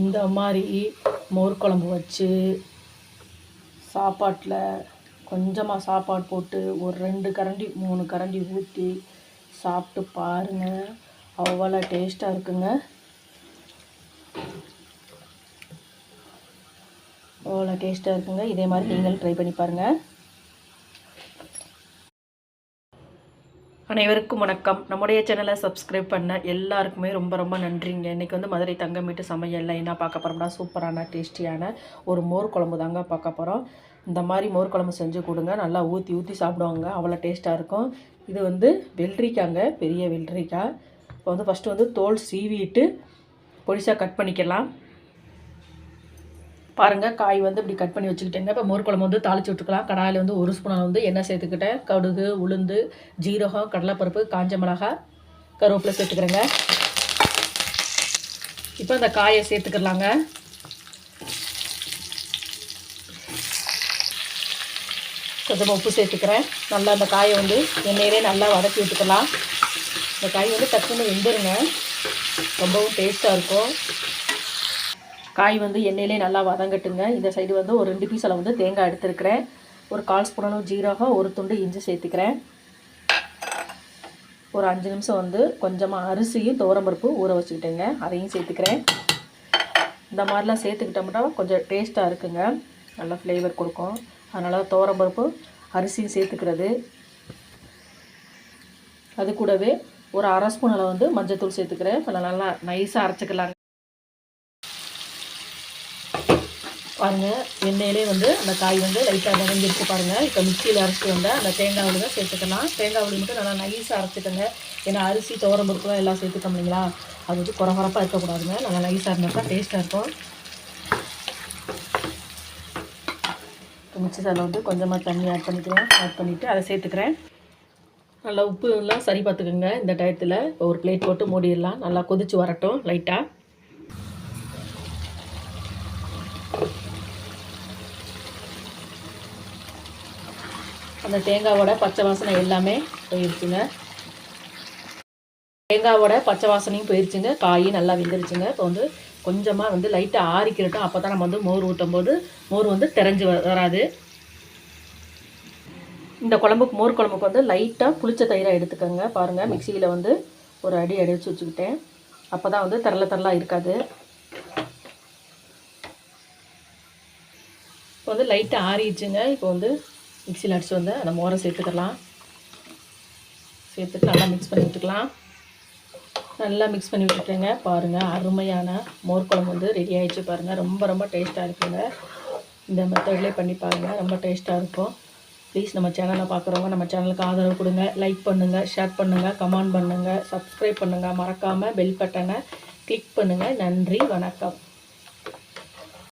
இந்த மாதிரி மோர் குழம்பு வச்சு சாப்பாட்டில் கொஞ்சமாக சாப்பாடு போட்டு ஒரு ரெண்டு கரண்டி மூணு கரண்டி ஊற்றி சாப்பிட்டு பாருங்கள் அவ்வளோ டேஸ்ட்டாக இருக்குங்க. அவ்வளோ டேஸ்ட்டாக இருக்குங்க. இதே மாதிரி நீங்களும் ட்ரை பண்ணி பாருங்கள் அனைவருக்கும் வணக்கம். நம்முடைய சேனலை சப்ஸ்கிரைப் பண்ண எல்லாருக்குமே ரொம்ப ரொம்ப நன்றிங்க. இன்றைக்கி வந்து மதுரை தங்கமீட்டு சமையல் என்ன பார்க்க போகிறோம்னா சூப்பரான டேஸ்டியான ஒரு மோர் குழம்பு தாங்க பார்க்க போகிறோம் இந்த மாதிரி மோர் குழம்பு செஞ்சு கொடுங்க. நல்லா ஊற்றி ஊற்றி சாப்பிடுவாங்க. அவ்வளோ டேஸ்ட்டாக இருக்கும். இது வந்து வெள்ளரிக்காங்க. பெரிய வெள்ளரிக்காய். இப்போ வந்து ஃபஸ்ட்டு வந்து தோல் சீவிட்டு பொடிசாக கட் பண்ணிக்கலாம். பாருங்கள் காய் வந்து இப்படி கட் பண்ணி வச்சுக்கிட்டேங்க. இப்போ மோர் குழம்பு வந்து தாளிச்சு விட்டுக்கலாம். கடாயில் வந்து ஒரு ஸ்பூன் வந்து எண்ணெய் சேர்த்துக்கிட்டேன். கடுகு உளுந்து ஜீரகம் கடலைப்பருப்பு காஞ்ச மிளகாய் கருவேப்பிலை சேர்த்துக்கிறேங்க. இப்போ இந்த காயை சேர்த்துக்கலாங்க. கொஞ்சமாக உப்பு சேர்த்துக்கிறேன். நல்லா அந்த காயை வந்து எண்ணெயிலே நல்லா வதக்கி விட்டுக்கலாம். இந்த காய் வந்து டக்குன்னு வெந்துருங்க. ரொம்பவும் டேஸ்ட்டாக இருக்கும். காய் வந்து எண்ணெயிலே நல்லா வதங்கட்டுங்க. இந்த சைடு வந்து ஒரு ரெண்டு பீஸ் அளவு வந்து தேங்காய் எடுத்துருக்கிறேன். ஒரு கால் ஸ்பூனும் ஜீரகம் ஒரு துண்டு இஞ்சி சேர்த்துக்கிறேன். ஒரு அஞ்சு நிமிஷம் வந்து கொஞ்சமாக அரிசியும் தோரம்பருப்பு ஊற வச்சுக்கிட்டேங்க. அதையும் சேர்த்துக்கிறேன். இந்த மாதிரிலாம் சேர்த்துக்கிட்டோம்னா கொஞ்சம் டேஸ்ட்டாக இருக்குங்க. நல்லா ஃப்ளேவர் கொடுக்கும். அதனால் தோரம்பருப்பு அரிசியும் சேர்த்துக்கிறது. அது கூடவே ஒரு அரை ஸ்பூன் அளவு வந்து மஞ்சத்தூள் சேர்த்துக்கிறேன். இப்போ நல்லா நைஸாக அரைச்சிக்கலாங்க. பாருங்கள் எண்ணெயிலே வந்து அந்த காய் வந்து லைட்டாக வதங்கிருக்கு பாருங்கள் இப்போ மிக்சியில் அரைச்சிட்டு வந்தால் அந்த தேங்காய் தான் சேர்த்துக்கலாம். தேங்காய் விழுது மட்டும் நல்லா நைஸாக அரைச்சிக்கோங்க. ஏன்னா அரிசி துவரம் பருப்புலாம் எல்லாம் சேர்த்துக்கோம் இல்லைங்களா? அது வந்து குறகுறப்பாக இருக்கக்கூடாதுங்க. நல்லா நைஸாக இருந்தால் டேஸ்ட்டாக இருக்கும். இப்போ மிக்சி சாரில் வந்து கொஞ்சமாக தண்ணி ஆட் பண்ணிக்கிறேன் ஆட் பண்ணிவிட்டு அதை சேர்த்துக்கிறேன். நல்லா உப்பு எல்லாம் சரி பார்த்துக்குங்க இந்த டயத்தில். இப்போ ஒரு பிளேட் போட்டு மூடிடலாம். நல்லா கொதிச்சு வரட்டும் லைட்டாக அந்த தேங்காவோட பச்சை வாசனை எல்லாமே போயிடுச்சுங்க தேங்காவோட பச்சை வாசனையும் போயிடுச்சுங்க காயும் நல்லா வெந்துருச்சுங்க. இப்போ வந்து கொஞ்சமாக வந்து லைட்டாக ஆறிக்கிறட்டும் அப்போ தான் நம்ம வந்து மோர் ஊற்றும் போது மோர் வந்து தெரிஞ்சு வராது. இந்த குழம்புக்கு மோர் குழம்புக்கு வந்து லைட்டாக புளிச்ச தயிராக எடுத்துக்கோங்க. பாருங்கள் மிக்சியில் வந்து ஒரு அடி அடிச்சு வச்சுக்கிட்டேன். அப்போ தான் வந்து தரல தரலாக இருக்காது. இப்போ வந்து லைட்டாக ஆறிடுச்சுங்க. இப்போ வந்து மிக்சியில் அடிச்சு வந்து அந்த மோரை சேர்த்துக்கலாம் சேர்த்துட்டு நல்லா மிக்ஸ் பண்ணி விட்டுக்கலாம். நல்லா மிக்ஸ் பண்ணி விட்டுட்டேங்க. பாருங்கள் அருமையான மோர் குழம்பு வந்து ரெடி ஆகிடுச்சு பாருங்கள் ரொம்ப ரொம்ப டேஸ்ட்டாக இருக்குங்க. இந்த மெத்தட்லேயே பண்ணி பாருங்கள் ரொம்ப டேஸ்ட்டாக இருக்கும். ப்ளீஸ் நம்ம சேனலை பார்க்குறவங்க நம்ம சேனலுக்கு ஆதரவு கொடுங்க. லைக் பண்ணுங்கள் ஷேர் பண்ணுங்கள் கமெண்ட் பண்ணுங்கள் சப்ஸ்கிரைப் பண்ணுங்கள் மறக்காமல் பெல் பட்டனை கிளிக் பண்ணுங்கள் நன்றி வணக்கம்.